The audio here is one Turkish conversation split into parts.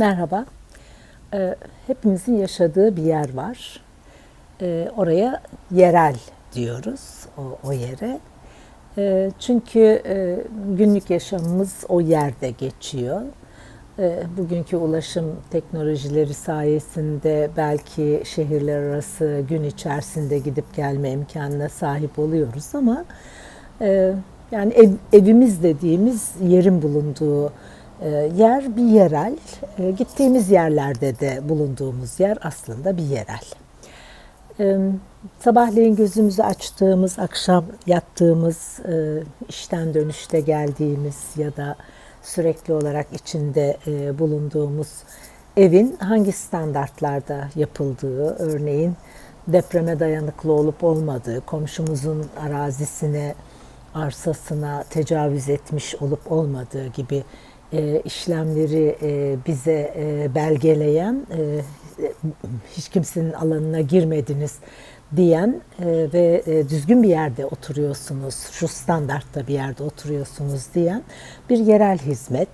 Merhaba. Ee, hepimizin yaşadığı bir yer var. Ee, oraya yerel diyoruz o, o yere. Ee, çünkü e, günlük yaşamımız o yerde geçiyor. Ee, bugünkü ulaşım teknolojileri sayesinde belki şehirler arası gün içerisinde gidip gelme imkanına sahip oluyoruz ama e, yani ev, evimiz dediğimiz yerin bulunduğu yer bir yerel. E, gittiğimiz yerlerde de bulunduğumuz yer aslında bir yerel. E, sabahleyin gözümüzü açtığımız, akşam yattığımız, e, işten dönüşte geldiğimiz ya da sürekli olarak içinde e, bulunduğumuz evin hangi standartlarda yapıldığı, örneğin depreme dayanıklı olup olmadığı, komşumuzun arazisine, arsasına tecavüz etmiş olup olmadığı gibi e, işlemleri e, bize e, belgeleyen, e, hiç kimsenin alanına girmediniz diyen e, ve e, düzgün bir yerde oturuyorsunuz, şu standartta bir yerde oturuyorsunuz diyen bir yerel hizmet.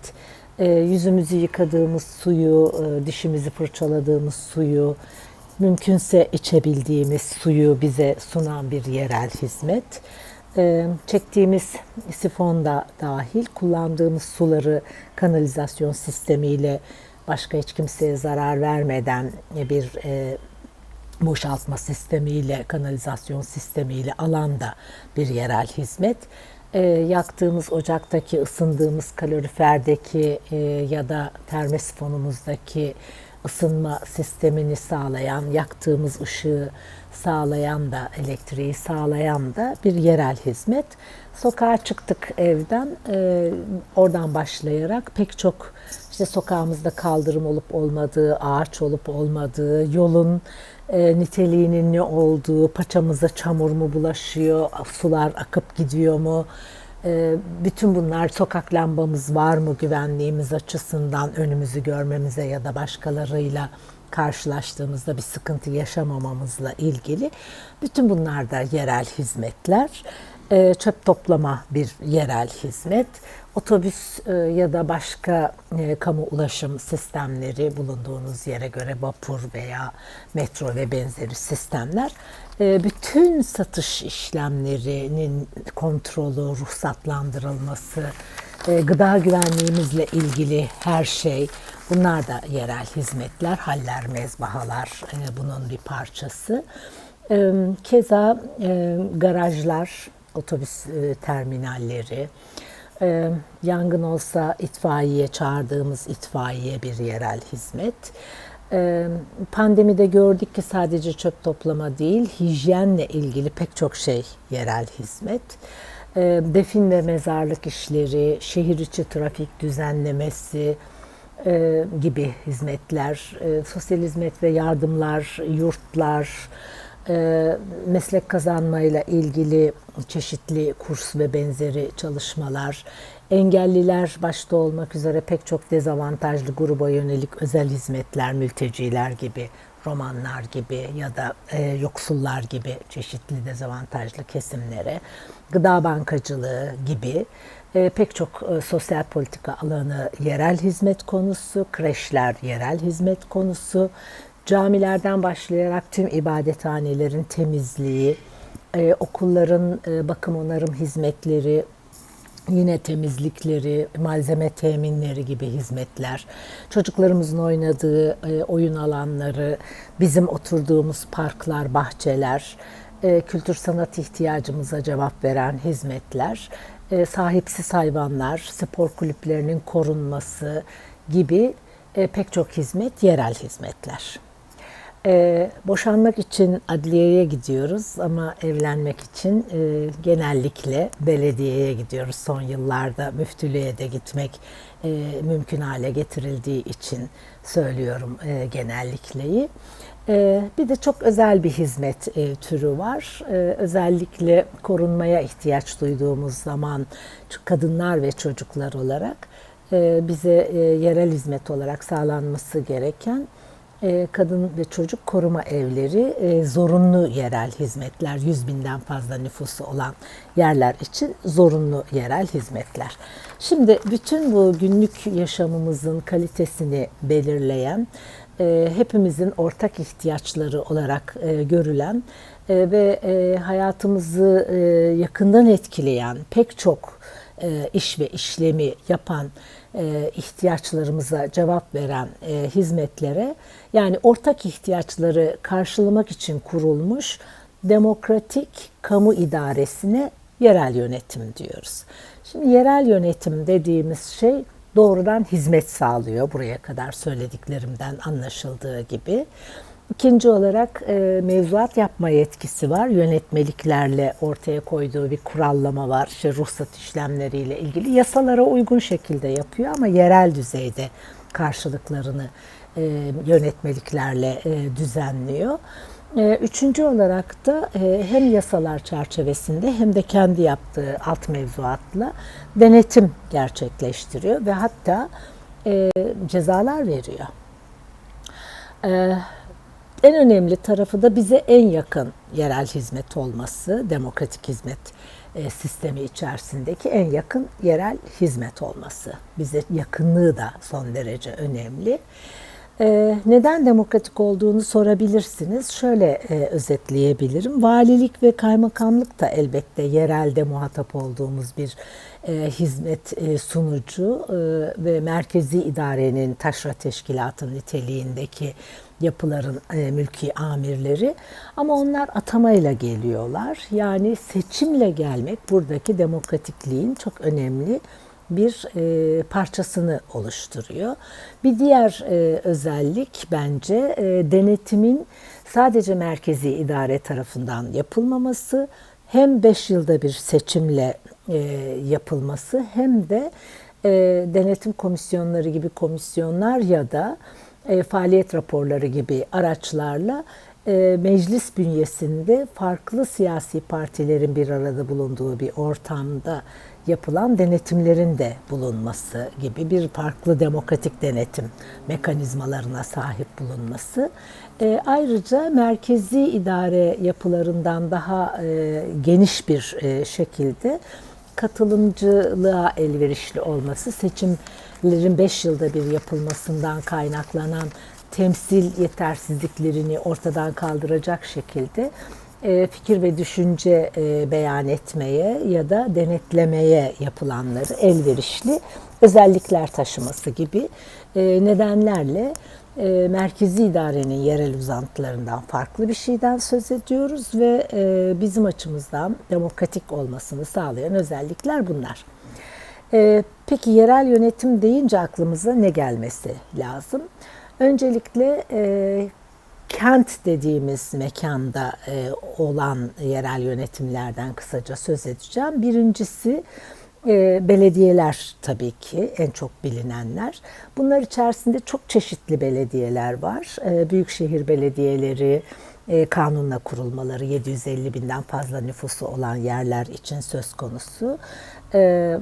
E, yüzümüzü yıkadığımız suyu, e, dişimizi fırçaladığımız suyu, mümkünse içebildiğimiz suyu bize sunan bir yerel hizmet. E, çektiğimiz sifon da dahil kullandığımız suları kanalizasyon sistemiyle başka hiç kimseye zarar vermeden bir e, boşaltma sistemiyle, kanalizasyon sistemiyle alanda bir yerel hizmet. E, yaktığımız ocaktaki, ısındığımız kaloriferdeki e, ya da termosifonumuzdaki ısınma sistemini sağlayan, yaktığımız ışığı sağlayan da, elektriği sağlayan da bir yerel hizmet. Sokağa çıktık evden, e, oradan başlayarak pek çok işte sokağımızda kaldırım olup olmadığı, ağaç olup olmadığı, yolun e, niteliğinin ne olduğu, paçamıza çamur mu bulaşıyor, sular akıp gidiyor mu, e, bütün bunlar sokak lambamız var mı güvenliğimiz açısından önümüzü görmemize ya da başkalarıyla karşılaştığımızda bir sıkıntı yaşamamamızla ilgili. Bütün bunlar da yerel hizmetler. E, çöp toplama bir yerel hizmet. Otobüs e, ya da başka e, kamu ulaşım sistemleri bulunduğunuz yere göre vapur veya metro ve benzeri sistemler bütün satış işlemlerinin kontrolü, ruhsatlandırılması, gıda güvenliğimizle ilgili her şey bunlar da yerel hizmetler, haller, mezbahalar bunun bir parçası. Keza garajlar, otobüs e, terminalleri, e, yangın olsa itfaiye çağırdığımız itfaiye bir yerel hizmet. E, pandemide gördük ki sadece çöp toplama değil, hijyenle ilgili pek çok şey yerel hizmet. E, defin ve mezarlık işleri, şehir içi trafik düzenlemesi, e, gibi hizmetler, e, sosyal hizmet ve yardımlar, yurtlar, e, meslek kazanmayla ilgili çeşitli kurs ve benzeri çalışmalar, engelliler başta olmak üzere pek çok dezavantajlı gruba yönelik özel hizmetler, mülteciler gibi, romanlar gibi ya da e, yoksullar gibi çeşitli dezavantajlı kesimlere, gıda bankacılığı gibi e, pek çok e, sosyal politika alanı yerel hizmet konusu, kreşler yerel hizmet konusu, Camilerden başlayarak tüm ibadethanelerin temizliği, e, okulların e, bakım onarım hizmetleri, yine temizlikleri, malzeme teminleri gibi hizmetler, çocuklarımızın oynadığı e, oyun alanları, bizim oturduğumuz parklar, bahçeler, e, kültür sanat ihtiyacımıza cevap veren hizmetler, e, sahipsiz hayvanlar, spor kulüplerinin korunması gibi pek çok hizmet yerel hizmetler. Ee, boşanmak için adliyeye gidiyoruz ama evlenmek için e, genellikle belediyeye gidiyoruz. Son yıllarda müftülüğe de gitmek e, mümkün hale getirildiği için söylüyorum e, genellikleyi. E, bir de çok özel bir hizmet e, türü var. E, özellikle korunmaya ihtiyaç duyduğumuz zaman kadınlar ve çocuklar olarak e, bize e, yerel hizmet olarak sağlanması gereken kadın ve çocuk koruma evleri e, zorunlu yerel hizmetler 100 binden fazla nüfusu olan yerler için zorunlu yerel hizmetler. Şimdi bütün bu günlük yaşamımızın kalitesini belirleyen e, hepimizin ortak ihtiyaçları olarak e, görülen e, ve e, hayatımızı e, yakından etkileyen pek çok e, iş ve işlemi yapan e, ihtiyaçlarımıza cevap veren e, hizmetlere yani ortak ihtiyaçları karşılamak için kurulmuş demokratik kamu idaresine yerel yönetim diyoruz. Şimdi yerel yönetim dediğimiz şey doğrudan hizmet sağlıyor buraya kadar söylediklerimden anlaşıldığı gibi. İkinci olarak e, mevzuat yapma yetkisi var. Yönetmeliklerle ortaya koyduğu bir kurallama var. İşte ruhsat işlemleriyle ilgili yasalara uygun şekilde yapıyor ama yerel düzeyde karşılıklarını e, yönetmeliklerle e, düzenliyor. E, üçüncü olarak da e, hem yasalar çerçevesinde hem de kendi yaptığı alt mevzuatla denetim gerçekleştiriyor ve hatta e, cezalar veriyor. E, en önemli tarafı da bize en yakın yerel hizmet olması, demokratik hizmet e, sistemi içerisindeki en yakın yerel hizmet olması. Bize yakınlığı da son derece önemli. E, neden demokratik olduğunu sorabilirsiniz. Şöyle e, özetleyebilirim. Valilik ve kaymakamlık da elbette yerelde muhatap olduğumuz bir hizmet sunucu ve merkezi idarenin taşra teşkilatı niteliğindeki yapıların e, mülki amirleri ama onlar atamayla geliyorlar. Yani seçimle gelmek buradaki demokratikliğin çok önemli bir e, parçasını oluşturuyor. Bir diğer e, özellik bence e, denetimin sadece merkezi idare tarafından yapılmaması, hem 5 yılda bir seçimle e, yapılması hem de e, denetim komisyonları gibi komisyonlar ya da e, faaliyet raporları gibi araçlarla e, meclis bünyesinde farklı siyasi partilerin bir arada bulunduğu bir ortamda yapılan denetimlerin de bulunması gibi bir farklı demokratik denetim mekanizmalarına sahip bulunması. E, ayrıca merkezi idare yapılarından daha e, geniş bir e, şekilde katılımcılığa elverişli olması, seçimlerin 5 yılda bir yapılmasından kaynaklanan temsil yetersizliklerini ortadan kaldıracak şekilde e, fikir ve düşünce e, beyan etmeye ya da denetlemeye yapılanları elverişli özellikler taşıması gibi e, nedenlerle e, merkezi idarenin yerel uzantılarından farklı bir şeyden söz ediyoruz ve e, bizim açımızdan demokratik olmasını sağlayan özellikler bunlar. E, peki yerel yönetim deyince aklımıza ne gelmesi lazım? Öncelikle e, kent dediğimiz mekanda e, olan yerel yönetimlerden kısaca söz edeceğim. Birincisi e, belediyeler tabii ki en çok bilinenler. Bunlar içerisinde çok çeşitli belediyeler var. E, büyükşehir belediyeleri, e, kanunla kurulmaları 750 binden fazla nüfusu olan yerler için söz konusu. E,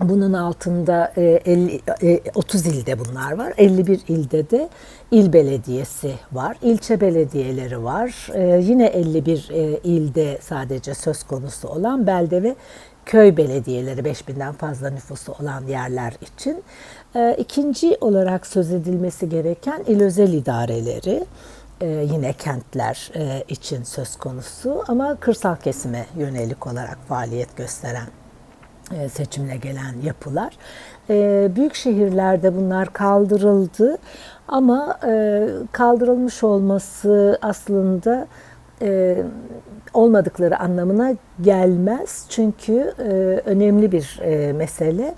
bunun altında 50, e, 30 e, ilde bunlar var. 51 ilde de il belediyesi var. İlçe belediyeleri var. E, yine 51 ilde sadece söz konusu olan belde ve köy belediyeleri 5000'den fazla nüfusu olan yerler için. ikinci olarak söz edilmesi gereken il özel idareleri yine kentler için söz konusu ama kırsal kesime yönelik olarak faaliyet gösteren e, seçimle gelen yapılar. E, büyük şehirlerde bunlar kaldırıldı ama e, kaldırılmış olması aslında olmadıkları anlamına gelmez. Çünkü önemli bir mesele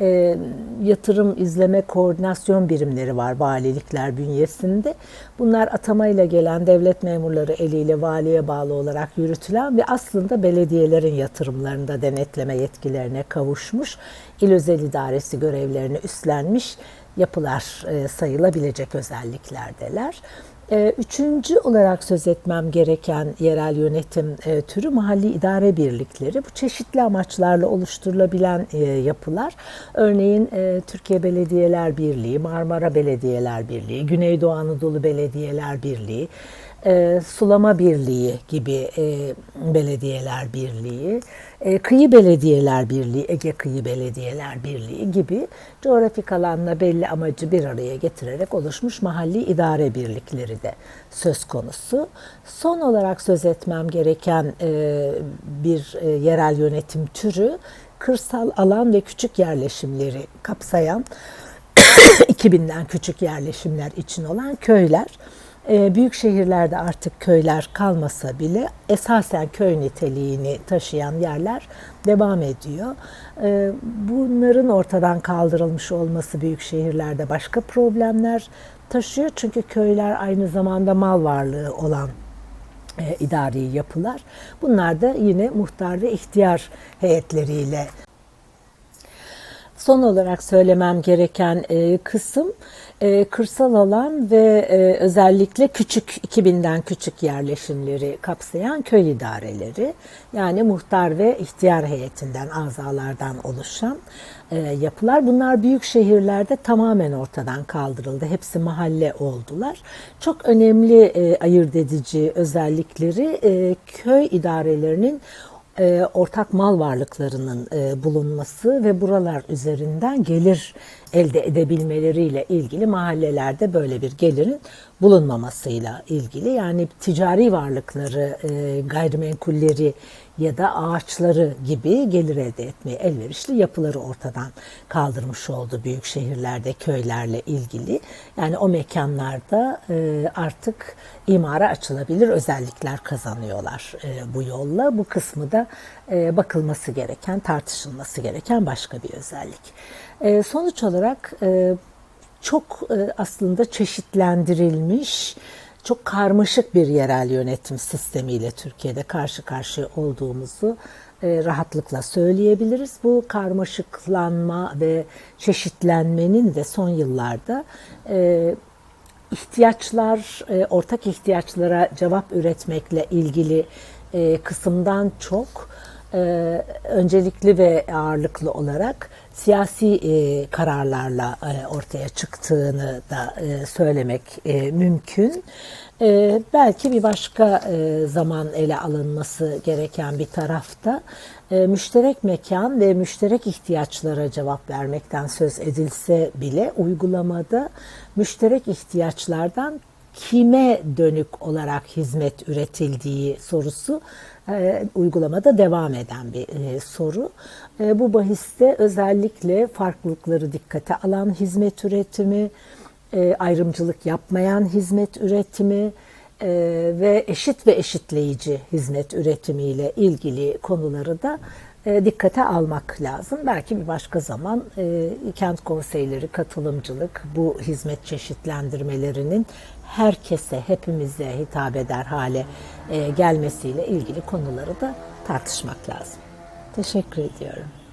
e, yatırım izleme koordinasyon birimleri var valilikler bünyesinde. Bunlar atamayla gelen devlet memurları eliyle valiye bağlı olarak yürütülen ve aslında belediyelerin yatırımlarında denetleme yetkilerine kavuşmuş, il özel idaresi görevlerini üstlenmiş yapılar e, sayılabilecek özelliklerdeler. Ee, Üçüncü olarak söz etmem gereken yerel yönetim e, türü mahalli idare birlikleri. Bu çeşitli amaçlarla oluşturulabilen e, yapılar. Örneğin e, Türkiye Belediyeler Birliği, Marmara Belediyeler Birliği, Güneydoğu Anadolu Belediyeler Birliği, Sulama Birliği gibi belediyeler birliği, e, Kıyı Belediyeler Birliği, Ege Kıyı Belediyeler Birliği gibi coğrafik alanla belli amacı bir araya getirerek oluşmuş mahalli idare birlikleri de söz konusu. Son olarak söz etmem gereken e, bir e, yerel yönetim türü kırsal alan ve küçük yerleşimleri kapsayan 2000'den küçük yerleşimler için olan köyler. Ee, büyük şehirlerde artık köyler kalmasa bile esasen köy niteliğini taşıyan yerler devam ediyor. Ee, bunların ortadan kaldırılmış olması büyük şehirlerde başka problemler taşıyor. Çünkü köyler aynı zamanda mal varlığı olan e, idari yapılar. Bunlar da yine muhtar ve ihtiyar heyetleriyle Son olarak söylemem gereken e, kısım e, kırsal alan ve e, özellikle küçük 2000'den küçük yerleşimleri kapsayan köy idareleri. Yani muhtar ve ihtiyar heyetinden, azalardan oluşan e, yapılar. Bunlar büyük şehirlerde tamamen ortadan kaldırıldı. Hepsi mahalle oldular. Çok önemli e, ayırt edici özellikleri e, köy idarelerinin e, ortak mal varlıklarının e, bulunması ve buralar üzerinden gelir elde edebilmeleriyle ilgili mahallelerde böyle bir gelirin bulunmamasıyla ilgili. Yani ticari varlıkları, e, gayrimenkulleri ya da ağaçları gibi gelir elde etmeye elverişli yapıları ortadan kaldırmış oldu büyük şehirlerde köylerle ilgili. Yani o mekanlarda e, artık imara açılabilir özellikler kazanıyorlar e, bu yolla. Bu kısmı da e, bakılması gereken, tartışılması gereken başka bir özellik. Sonuç olarak çok aslında çeşitlendirilmiş, çok karmaşık bir yerel yönetim sistemiyle Türkiye'de karşı karşıya olduğumuzu e, rahatlıkla söyleyebiliriz. Bu karmaşıklanma ve çeşitlenmenin de son yıllarda e, ihtiyaçlar, e, ortak ihtiyaçlara cevap üretmekle ilgili kısımdan çok e, öncelikli ve ağırlıklı olarak siyasi e, kararlarla e, ortaya çıktığını da söylemek mümkün. Belki bir başka zaman ele alınması gereken bir tarafta müşterek mekan ve müşterek ihtiyaçlara cevap vermekten söz edilse bile uygulamada müşterek ihtiyaçlardan kime dönük olarak hizmet üretildiği sorusu e, uygulamada devam eden bir e, soru. E, bu bahiste özellikle farklılıkları dikkate alan hizmet üretimi, ayrımcılık yapmayan hizmet üretimi ve eşit ve eşitleyici hizmet üretimiyle ilgili konuları da dikkate almak lazım. Belki bir başka zaman e, kent konseyleri, katılımcılık, bu hizmet çeşitlendirmelerinin herkese, hepimize hitap eder hale e, gelmesiyle ilgili konuları da tartışmak lazım. Teşekkür ediyorum.